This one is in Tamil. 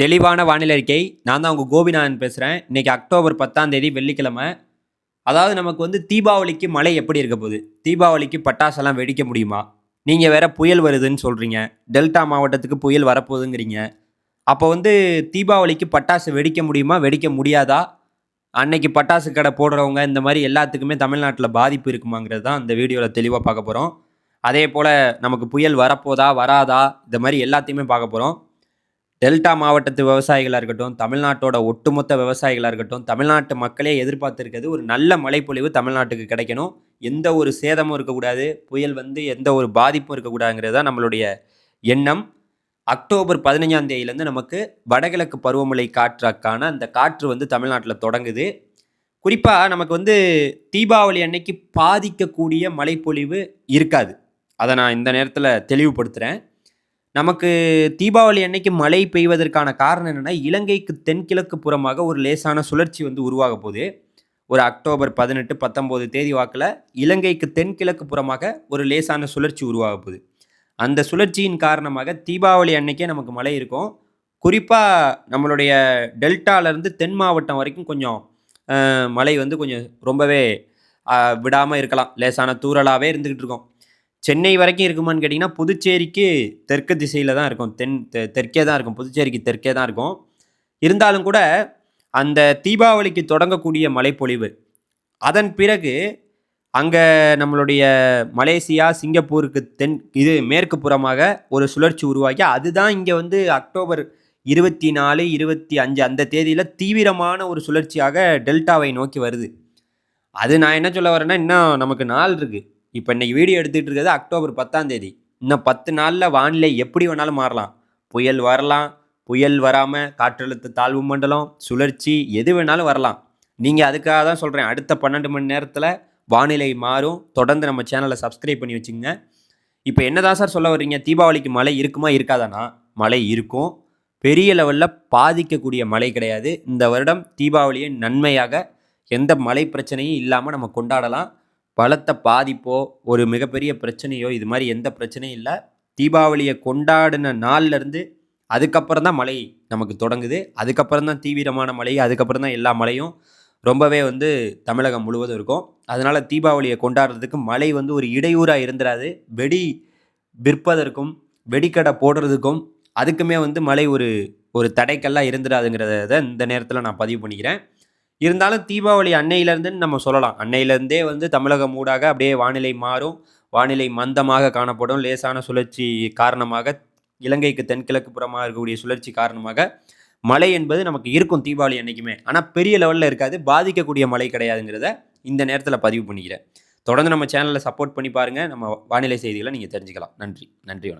தெளிவான வானிலை அறிக்கை. நான் தான் உங்கள் கோபிநாதன் பேசுகிறேன் இன்றைக்கி அக்டோபர் பத்தாம் தேதி வெள்ளிக்கிழமை. அதாவது நமக்கு வந்து தீபாவளிக்கு மழை எப்படி இருக்க போகுது? தீபாவளிக்கு பட்டாசெல்லாம் வெடிக்க முடியுமா? நீங்கள் வேற புயல் வருதுன்னு சொல்கிறீங்க டெல்டா மாவட்டத்துக்கு புயல் வரப்போகுதுங்கிறீங்க. அப்போ வந்து தீபாவளிக்கு பட்டாசு வெடிக்க முடியுமா? வெடிக்க முடியாதா? அன்னைக்கு பட்டாசு கடை போடுறவங்க இந்த மாதிரி எல்லாத்துக்குமே தமிழ்நாட்டில் பாதிப்பு இருக்குமாங்கிறது தான் இந்த வீடியோவில் தெளிவாக பார்க்க போகிறோம் அதே போல் நமக்கு புயல் வரப்போதா? வராதா? இந்த மாதிரி எல்லாத்தையுமே பார்க்க போகிறோம் டெல்டா மாவட்டத்து விவசாயிகளாக இருக்கட்டும் தமிழ்நாட்டோட ஒட்டுமொத்த விவசாயிகளாக இருக்கட்டும் தமிழ்நாட்டு மக்களே எதிர்பார்த்துருக்கிறது ஒரு நல்ல மழைப்பொழிவு தமிழ்நாட்டுக்கு கிடைக்கணும். எந்த ஒரு சேதமும் இருக்கக்கூடாது புயல் வந்து எந்த ஒரு பாதிப்பும் இருக்கக்கூடாதுங்கிறது தான் நம்மளுடைய எண்ணம். அக்டோபர் பதினஞ்சாம் தேதியிலேருந்து நமக்கு வடகிழக்கு பருவமழை காற்றுக்கான அந்த காற்று வந்து தமிழ்நாட்டில் தொடங்குது. குறிப்பாக நமக்கு வந்து தீபாவளி அன்னைக்கு பாதிக்கக்கூடிய மழைப்பொழிவு இருக்காது. அதை நான் இந்த நேரத்தில் தெளிவுபடுத்துகிறேன் நமக்கு தீபாவளி அன்னைக்கு மழை பெய்வதற்கான காரணம் என்னென்னா இலங்கைக்கு தென்கிழக்கு புறமாக ஒரு லேசான சுழற்சி வந்து உருவாக போகுது. ஒரு அக்டோபர் பதினெட்டு பத்தொம்போது தேதி வாக்கில் இலங்கைக்கு தென்கிழக்கு புறமாக ஒரு லேசான சுழற்சி உருவாக போகுது. அந்த சுழற்சியின் காரணமாக தீபாவளி அன்னைக்கே நமக்கு மழை இருக்கும். குறிப்பாக நம்மளுடைய டெல்டாலேருந்து தென் மாவட்டம் வரைக்கும் கொஞ்சம் மழை வந்து கொஞ்சம் ரொம்பவே விடாமல் இருக்கலாம். லேசான தூறலாகவே இருந்துக்கிட்டு இருக்கும். சென்னை வரைக்கும் இருக்குமான்னு கேட்டிங்கன்னா புதுச்சேரிக்கு தெற்கு திசையில் தான் இருக்கும். தென் தெ- தெற்கே தான் இருக்கும். புதுச்சேரிக்கு தெற்கே தான் இருக்கும். இருந்தாலும் கூட அந்த தீபாவளிக்கு தொடங்கக்கூடிய மழைப்பொழிவு அதன் பிறகு அங்கே நம்மளுடைய மலேசியா சிங்கப்பூருக்கு தென் இது மேற்கு புறமாக ஒரு சுழற்சி உருவாகி அதுதான் இங்கே வந்து அக்டோபர் இருபத்தி நாலு இருபத்தி அஞ்சு அந்த தேதியில் தீவிரமான ஒரு சுழற்சியாக டெல்டாவை நோக்கி வருது. அது நான் என்ன சொல்ல வரேன்னா இன்னும் நமக்கு நாள் இருக்குது இப்போ இன்னைக்கு வீடியோ எடுத்துகிட்டு இருக்கிறது அக்டோபர் பத்தாம் தேதி. இன்னும் பத்து நாளில் வானிலை எப்படி வேணாலும் மாறலாம். புயல் வரலாம் புயல் வராமல் காற்றழுத்த தாழ்வு மண்டலம் சுழற்சி எது வேணாலும் வரலாம். நீங்கள் அதுக்காக தான் சொல்கிறேன் அடுத்த பன்னெண்டு மணி நேரத்தில் வானிலை மாறும். தொடர்ந்து நம்ம சேனலை சப்ஸ்கிரைப் பண்ணி வச்சுங்க. இப்போ என்னதான் சார் சொல்ல வர்றீங்க? தீபாவளிக்கு மழை இருக்குமா இருக்காதானா? மழை இருக்கும். பெரிய லெவலில் பாதிக்கக்கூடிய மழை கிடையாது. இந்த வருடம் தீபாவளியை நன்மையாக எந்த மழை பிரச்சனையும் இல்லாமல் நம்ம கொண்டாடலாம். பலத்த பாதிப்போ ஒரு மிகப்பெரிய பிரச்சனையோ இது மாதிரி எந்த பிரச்சனையும் இல்லை. தீபாவளியை கொண்டாடின நாள்லேருந்து அதுக்கப்புறம் தான் மழை நமக்கு தொடங்குது. அதுக்கப்புறம் தான் தீவிரமான மழை அதுக்கப்புறம் தான் எல்லா மழையும் ரொம்பவே வந்து தமிழகம் முழுவதும் இருக்கும். அதனால் தீபாவளியை கொண்டாடுறதுக்கு மழை வந்து ஒரு இடையூறாக இருந்துராது. வெடி விற்பதற்கும் வெடிக்கடை போடுறதுக்கும் அதுக்குமே வந்து மழை ஒரு ஒரு தடைக்கெல்லாம் இருந்துடாதுங்கிறத இந்த நேரத்தில் நான் பதிவு பண்ணிக்கிறேன். இருந்தாலும் தீபாவளி அன்னையிலேருந்து நம்ம சொல்லலாம். அன்னையிலேருந்தே வந்து தமிழகம் ஊடாக அப்படியே வானிலை மாறும். வானிலை மந்தமாக காணப்படும். லேசான சுழற்சி காரணமாக இலங்கைக்கு தென்கிழக்கு புறமாக இருக்கக்கூடிய சுழற்சி காரணமாக மழை என்பது நமக்கு இருக்கும் தீபாவளி அன்னைக்குமே. ஆனால் பெரிய லெவலில் இருக்காது. பாதிக்கக்கூடிய மழை கிடையாதுங்கிறத இந்த நேரத்தில் பதிவு பண்ணிக்கிறேன். தொடர்ந்து நம்ம சேனலில் சப்போர்ட் பண்ணி பாருங்கள் நம்ம வானிலை செய்திகளை நீங்கள் தெரிஞ்சுக்கலாம். நன்றி. நன்றி வணக்கம்.